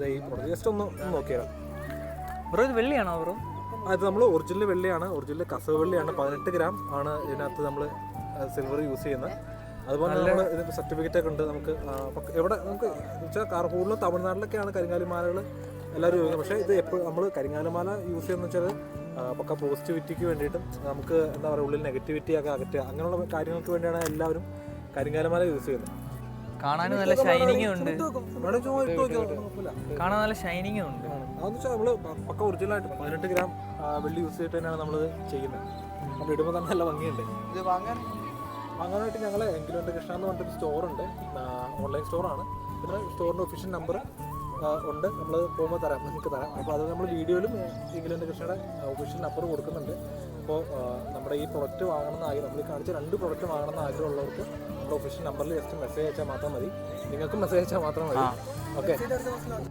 ദേ ഈ product just ഒന്ന് നോക്കിയാൽ ബ്രോ ഇത് വെള്ളിയാണോ ബ്രോ? അത് നമ്മൾ ഒറിജിനൽ വെള്ളിയാണ്. ഒറിജിനൽ കസവ് വെള്ളിയാണ്. പതിനെട്ട് ഗ്രാം ആണ് ഇതിനകത്ത് നമ്മൾ സിൽവർ യൂസ് ചെയ്യുന്നത്. അതുപോലെ നമ്മൾ ഇതിപ്പോൾ സർട്ടിഫിക്കറ്റ് ഒക്കെ ഉണ്ട് നമുക്ക് എവിടെ നമുക്ക് വെച്ചാൽ കൂടുതലും തമിഴ്നാട്ടിലൊക്കെയാണ് കരിങ്ങാലിമാലകൾ എല്ലാവരും ഉപയോഗിക്കുന്നത്. പക്ഷേ ഇത് എപ്പോഴും നമ്മൾ കരിങ്ങാലിമാല യൂസ് ചെയ്യുന്ന വെച്ചാൽ പക്ക പോസിറ്റിവിറ്റിക്ക് വേണ്ടിയിട്ടും നമുക്ക് എന്താ പറയുക ഉള്ളിൽ നെഗറ്റിവിറ്റി ഒക്കെ അകറ്റുക അങ്ങനെയുള്ള കാര്യങ്ങൾക്ക് വേണ്ടിയാണ് എല്ലാവരും കരിങ്ങാലിമാല യൂസ് ചെയ്യുന്നത്. കാണാൻ നല്ല ഷൈനിങ് ഉണ്ട്. കാണാൻ നല്ല ഷൈനിങ് ഉണ്ട്. അതെന്ന് വെച്ചാൽ നമ്മൾ പക്ക ഒറിജിനലായിട്ട് പതിനെട്ട് ഗ്രാം വെള്ളി യൂസ് ചെയ്തിട്ട് തന്നെയാണ് നമ്മൾ ചെയ്യുന്നത്. നമ്മൾ ഇടുമ്പോൾ തന്നെ നല്ല ഭംഗിയുണ്ട്. ഇത് വാങ്ങാൻ വാങ്ങാനായിട്ട് ഞങ്ങൾ എങ്കിലും കൃഷ്ണ എന്ന് പറഞ്ഞിട്ട് സ്റ്റോർ ഉണ്ട്. ഓൺലൈൻ സ്റ്റോറാണ് പിന്നെ സ്റ്റോറിന്റെ ഒഫീഷ്യൽ നമ്പർ ഉണ്ട്. നമ്മൾ പോകുമ്പോൾ തരാം. നിങ്ങൾക്ക് തരാം. അപ്പോൾ അത് നമ്മൾ വീഡിയോയിലും ഇംഗ്ലണ്ട് കൃഷിയുടെ ഒഫീഷ്യൽ നമ്പർ കൊടുക്കുന്നുണ്ട്. അപ്പോൾ നമ്മുടെ ഈ പ്രൊഡക്റ്റ് വാങ്ങണമെന്ന് ആഗ്രഹം നമ്മൾ കാണിച്ച രണ്ട് പ്രൊഡക്റ്റ് വാങ്ങണമെന്ന് ആഗ്രഹമുള്ളവർക്ക് നമ്മുടെ ഒഫീഷ്യൽ നമ്പറിൽ ജസ്റ്റ് മെസ്സേജ് അയച്ചാൽ മാത്രം മതി. നിങ്ങൾക്കും മെസ്സേജ് അയച്ചാൽ മാത്രം മതി. ഓക്കെ